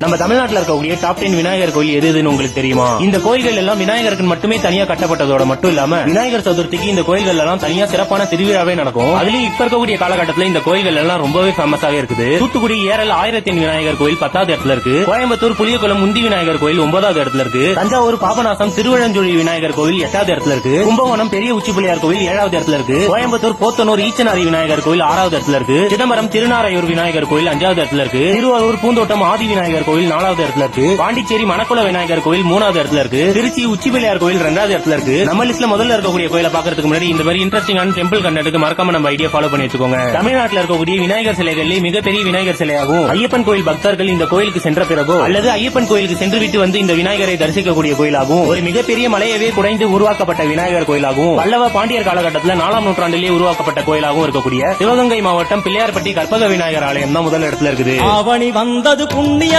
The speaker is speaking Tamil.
நம்ம தமிழ்நாட்டில் இருக்கக்கூடிய டாப் டென் விநாயகர் கோயில் எது எதுன்னு உங்களுக்கு தெரியுமா? இந்த கோயில்கள் எல்லாம் விநாயகருக்கு மட்டுமே தனியா கட்டப்பட்டதோட மட்டும் இல்லாம விநாயகர் சதுர்த்திக்கு இந்த கோயில்கள் எல்லாம் தனியா சிறப்பான திருவிழாவே நடக்கும். அதுலயும் இப்ப இருக்கக்கூடிய காலகட்டத்தில் இந்த கோயில்கள் எல்லாம் ரொம்பவே ஃபேமஸாவே இருக்குது. தூத்துக்குடி ஏரல் ஆயிரத்தி விநாயகர் கோயில் பத்தாவது இடத்துல இருக்கு. கோயம்புத்தூர் புளியகுளம் முந்தி விநாயகர் கோயில் ஒன்பதாவது இடத்துல இருக்கு. தஞ்சாவூர் பாபநாசம் திருவழஞ்சுழி விநாயகர் கோயில் எட்டாவது இடத்துல இருக்கு. கும்பகோணம் பெரிய உச்சி பிள்ளையார் கோயில் ஏழாவது இடத்துல இருக்கு. கோயம்புத்தூர் போத்தனூர் ஈச்சனாரி விநாயகர் கோயில் ஆறாவது இடத்துல இருக்கு. சிதம்பரம் திருநாரையூர் விநாயகர் கோயில் அஞ்சாவது இடத்துல இருக்கு. திருவாரூர் பூந்தோட்டம் ஆதி விநாயகர் கோயில் நாலாவது இடத்துல இருக்கு. பாண்டிச்சேரி மணக்குள விநாயகர் கோயில் மூணாவது இடத்துல இருக்கு. திருச்சி உச்சி பிள்ளையார் கோயில் ரெண்டாவது இடத்துல இருக்கு. நம்ம லிஸ்ட்ல முதல்ல இருக்கக்கூடிய கோயில பாக்கிறதுக்கு முன்னாடி இந்த மாதிரி இன்ட்ரெஸ்டிங்கான டெம்பிள் கண்டதுக்கு மறக்காம நம்ம ஐடியா ஃபாலோ பண்ணி வச்சுக்கோங்க. தமிழ்நாட்டில் இருக்கக்கூடிய விநாயகர் சிலைகளில் மிகப்பெரிய விநாயகர் சிலையாகும் ஐயப்பன் கோயில் பக்தர்கள் இந்த கோயிலுக்கு சென்ற பிறகோ அல்லது ஐயப்பன் கோயிலுக்கு சென்று விட்டு வந்து இந்த விநாயகரை தரிசிக்கக்கூடிய கோயிலாகும் ஒரு மிகப்பெரிய மலையவே குடைந்து உருவாக்கப்பட்ட விநாயகர் கோயிலாகும் பல்லவ பாண்டியர் காலகட்டத்தில் நாலாம் நூற்றாண்டிலேயே உருவாக்கப்பட்ட கோயிலாகவும் இருக்கக்கூடிய சிவகங்கை மாவட்டம் பிள்ளையார்பட்டி கற்பக விநாயகர் ஆலயம் தான் முதல் இடத்துல இருக்குது. அவனி வந்தது புண்ணிய